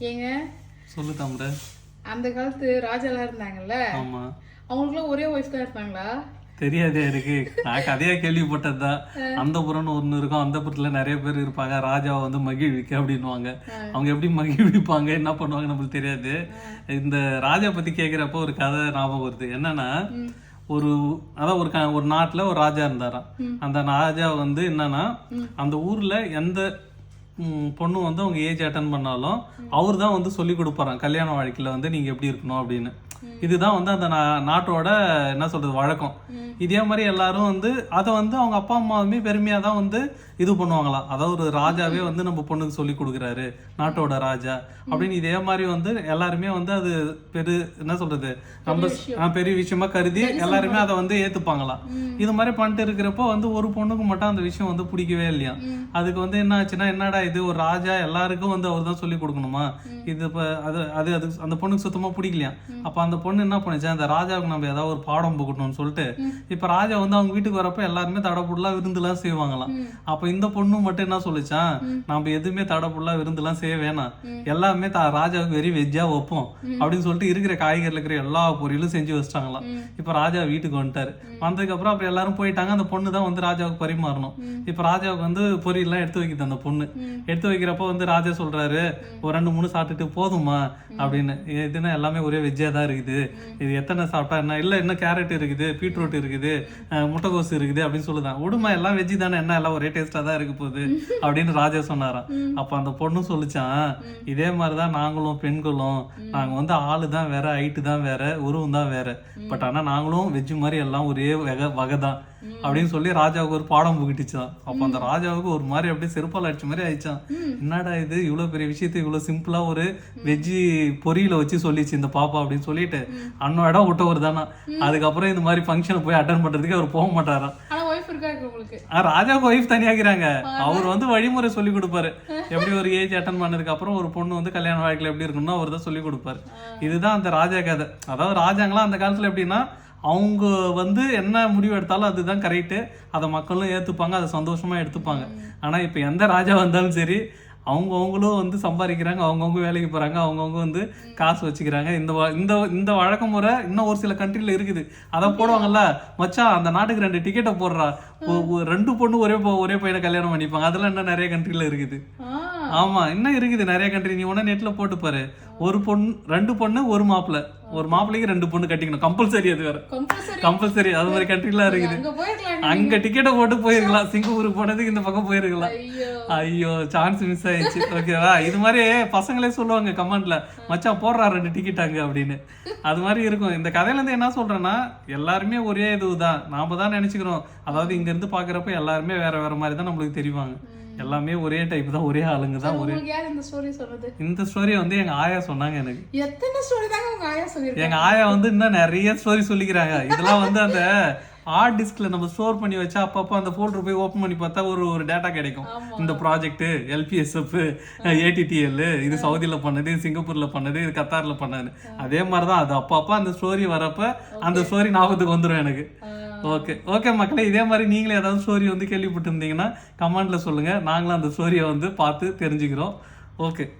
ஏங்க சொல்லு தாமரை. அந்த காலத்து ராஜாலாம் இருந்தாங்கல்ல? ஆமா. அவங்களுக்குலாம் ஒரே ஒய்ஃப் தான் இருப்பாங்களா? தெரியாதே எனக்கு. நான் கதையா கேள்விப்பட்டதுதான். அந்த புறம்னு ஒண்ணு இருக்கும். அந்த புறத்துல நிறைய பேர் இருப்பாங்க. ராஜாவை வந்து மகிழ்விக்க அப்படின்னுவாங்க. அவங்க எப்படி மகிழ்விப்பாங்க? என்ன பண்ணுவாங்க? நம்மளுக்கு தெரியாது. இந்த ராஜா பத்தி கேக்குறப்ப ஒரு கதை ஞாபகம் வருது. என்னன்னா ஒரு அதான் ஒரு க- ஒரு நாட்டுல ஒரு ராஜா இருந்தாராம். அந்த ராஜா வந்து என்னன்னா அந்த ஊர்ல எந்த பொண்ணு வந்து அவங்க ஏஜ் அட்டன் பண்ணாலும் அவர் தான் வந்து சொல்லி கொடுப்பாராம். கல்யாண வாழ்க்கையில் வந்து நீங்கள் எப்படி இருக்கணும் அப்படின்னு. இதுதான் வந்து அந்த நாட்டோட என்ன சொல்றது வழக்கம். இதே மாதிரி எல்லாரும் வந்து அதை வந்து அவங்க அப்பா அம்மாவுமே பெருமையா தான் வந்து இது பண்ணுவாங்களாம். அதாவது ஒரு ராஜாவே வந்து நம்ம பொண்ணுக்கு சொல்லி கொடுக்குறாரு நாட்டோட ராஜா. அப்படின்னு இதே மாதிரி வந்து எல்லாருமே வந்து அது பெரு என்ன சொல்றது ரொம்ப பெரிய விஷயமா கருதி எல்லாருமே அதை வந்து ஏத்துப்பாங்களாம். இது மாதிரி பண்ணிட்டு இருக்கிறப்போ வந்து ஒரு பொண்ணுக்கு மட்டும் அந்த விஷயம் வந்து பிடிக்கவே இல்லையா அதுக்கு வந்து என்ன ஆச்சுன்னா என்னடா இது ஒரு ராஜா எல்லாருக்கும் வந்து அவர் தான் சொல்லி கொடுக்கணுமா? இது இப்ப அது அது அது அந்த பொண்ணுக்கு சுத்தமா பிடிக்கலையா அப்ப அந்த பொண்ணு என்ன பண்ணுச்சு? அந்த ராஜாவுக்கு நம்ம ஏதாவது ஒரு பாடம் புகட்டணும்னு சொல்லிட்டு இப்ப ராஜா வந்து அவங்க வீட்டுக்கு வரப்ப எல்லாருமே தடப்புடலாம் விருந்துலாம் செய்வாங்களாம். அப்ப இந்த பொண்ணு மட்டும் என்ன சொல்லுச்சான் நம்ம எதுவுமே தடப்புடலாம் விருந்துலாம் செய்ய வேணாம். எல்லாமே த- ராஜாவுக்கு வெறி வெஜ்ஜா வைப்போம். அப்படின்னு சொல்லிட்டு இருக்கிற காய்கறில இருக்கிற எல்லா பொரியலும் செஞ்சு வச்சிட்டாங்களாம். இப்ப ராஜா வீட்டுக்கு வந்துட்டாரு. வந்ததுக்கு அப்புறம் அப்புறம் எல்லாரும் போயிட்டாங்க. அந்த பொண்ணு தான் வந்து ராஜாவுக்கு பரிமாறணும். இப்ப ராஜாவுக்கு வந்து பொரியல்லாம் எடுத்து வைக்குது அந்த பொண்ணு. எடுத்து வைக்கிறப்ப வந்து ராஜா சொல்றாரு ஒரு ரெண்டு மூணு சாப்பிட்டுட்டு போதுமா அப்படின்னு. இதுனா எல்லாமே ஒரே வெஜ்ஜா தான் இருக்குது இது எத்தனை சாப்பிட்டா என்ன? இல்ல இன்னும் கேரட் இருக்குது பீட்ரூட் இருக்குது முட்டைகோஸ் இருக்குது அப்படின்னு சொல்லுதான். விடுமா எல்லாம் வெஜ்ஜி தானே என்ன எல்லாம் ஒரே டேஸ்டா தான் இருக்க போகுது அப்படின்னு ராஜா சொன்னாராம். அப்ப அந்த பொண்ணு சொல்லிச்சான் இதே மாதிரிதான் நாங்களும் பெண்களும் நாங்க வந்து ஆளு தான் வேற ஹைட்டு தான் வேற உருவம் தான் வேற. பட் ஆனா நாங்களும் வெஜ்ஜு மாதிரி எல்லாம் ஒரே வகை வகை தான். அப்படின்னு சொல்லி ராஜாவுக்கு ஒரு பாடம் புகிட்டுச்சான். அப்ப அந்த ராஜாவுக்கு ஒரு மாதிரி அப்படியே செருப்பால் அடிச்ச மாதிரி ஆயிடுச்சான். என்னடா இது? இவ்வளவு பெரிய விஷயத்தை இவ்வளவு சிம்பிளா ஒரு வெஜ்ஜி பொரியல வச்சு சொல்லிச்சு இந்த பாப்பா அப்படின்னு சொல்லிட்டு அண்ணன் இடம் விட்டவர் தானா அதுக்கப்புறம் இந்த மாதிரி ஃபங்க்ஷனை போய் அட்டன் பண்றதுக்கு அவர் போக மாட்டாராம் ராஜாவுக்கு ஒய்ஃப் தனியாகிறாங்க. அவர் வந்து வழிமுறை சொல்லி கொடுப்பாரு. எப்படி ஒரு ஏஜ் அட்டன் பண்ணதுக்கு அப்புறம் ஒரு பொண்ணு வந்து கல்யாண வாழ்க்கையில எப்படி இருக்கணும்னு அவர் தான் சொல்லி கொடுப்பாரு இதுதான் அந்த ராஜா கதை. அதாவது ராஜாங்களாம் அந்த காலத்துல எப்படின்னா அவங்க வந்து என்ன முடிவு எடுத்தாலும் அதுதான் கரெக்டு அதை மக்களும் ஏத்துப்பாங்க அதை சந்தோஷமா எடுத்துப்பாங்க. ஆனா இப்ப எந்த ராஜா வந்தாலும் சரி அவங்க அவங்களும் வந்து சம்பாதிக்கிறாங்க அவங்கவுங்க வேலைக்கு போறாங்க அவங்கவுங்க வந்து காசு வச்சுக்கிறாங்க. இந்த இந்த இந்த வழக்க முறை இன்னும் ஒரு சில கண்ட்ரில இருக்குது. அதான் போடுவாங்கல்ல மச்சான் அந்த நாட்டுக்கு ரெண்டு டிக்கெட்டை போடுறா. ரெண்டு பொண்ணு ஒரே ஒரே பையனை கல்யாணம் பண்ணிப்பாங்க. அதெல்லாம் இன்னும் நிறைய கண்ட்ரில இருக்குது. ஆமா இன்னும் இருக்குது? நிறைய கண்ட்ரி நீ உடனே நெட்ல போட்டு பாரு. ஒரு பொண்ணு ரெண்டு பொண்ணு ஒரு மாப்பிள்ளை ஒரு மாப்பிள்ளைக்கு ரெண்டு பொண்ணு கட்டிக்கணும். கம்பல்சரி அது வேற. கம்பல்சரி அது மாதிரி கண்ட்ரிலாம் இருக்குது. அங்க டிக்கெட்டை போட்டு போயிருக்கலாம். சிங்கப்பூருக்கு போனதுக்கு இந்த பக்கம் போயிருக்கலாம். ஐயோ. ஐயோ சான்ஸ் மிஸ் ஆயிடுச்சு. ஓகேவா இது மாதிரி பசங்களே சொல்லுவாங்க கமெண்ட்ல. மச்சான் போடுறா ரெண்டு டிக்கெட் அங்க அப்படின்னு. அது மாதிரி இருக்கும். இந்த கதையில இருந்து என்ன சொல்றேன்னா எல்லாருமே ஒரே இதுதான். நாம தான் நினைச்சுக்கிறோம். அதாவது இங்க இருந்து பாக்குறப்ப எல்லாருமே வேற வேற மாதிரி தான் நம்மளுக்கு தெரிவாங்க. எல்லாமே ஒரே டைப் தான் ஒரே ஆளுங்க தான் ஒரே இந்த ஸ்டோரி சொன்னது? இந்த ஸ்டோரி வந்து எங்க ஆயா சொன்னாங்க எனக்கு. எத்தனை ஸ்டோரி தாங்க உங்க ஆயா சொல்லிருக்காங்க எங்க ஆயா வந்து இன்னும் நிறைய ஸ்டோரி சொல்லிக்கிறாங்க. இதெல்லாம் வந்து அந்த ஹார்ட் டிஸ்க்ல நம்ம ஸ்டோர் பண்ணி வச்சா அப்பப்போ அந்த ஃபோல்டர் போய் ஓப்பன் பண்ணி பார்த்தா ஒரு ஒரு டேட்டா கிடைக்கும். இந்த ப்ராஜெக்ட் எல்பிஎஸ்எஃப் ஏடிடிஎல் இது சவுதியில பண்ணது இது சிங்கப்பூர்ல பண்ணது இது கத்தார்ல பண்ணது. அதே மாதிரி தான் அது அப்பப்போ அந்த ஸ்டோரி வரப்ப அந்த ஸ்டோரி ஞாபகத்துக்கு வந்துடும் எனக்கு. ஓகே ஓகே மக்களே இதே மாதிரி நீங்களே ஏதாவது ஸ்டோரி வந்து கேள்விப்பட்டிருந்தீங்கன்னா கமெண்ட்ல சொல்லுங்க. நாங்களும் அந்த ஸ்டோரியை வந்து பார்த்து தெரிஞ்சுக்கிறோம். ஓகே.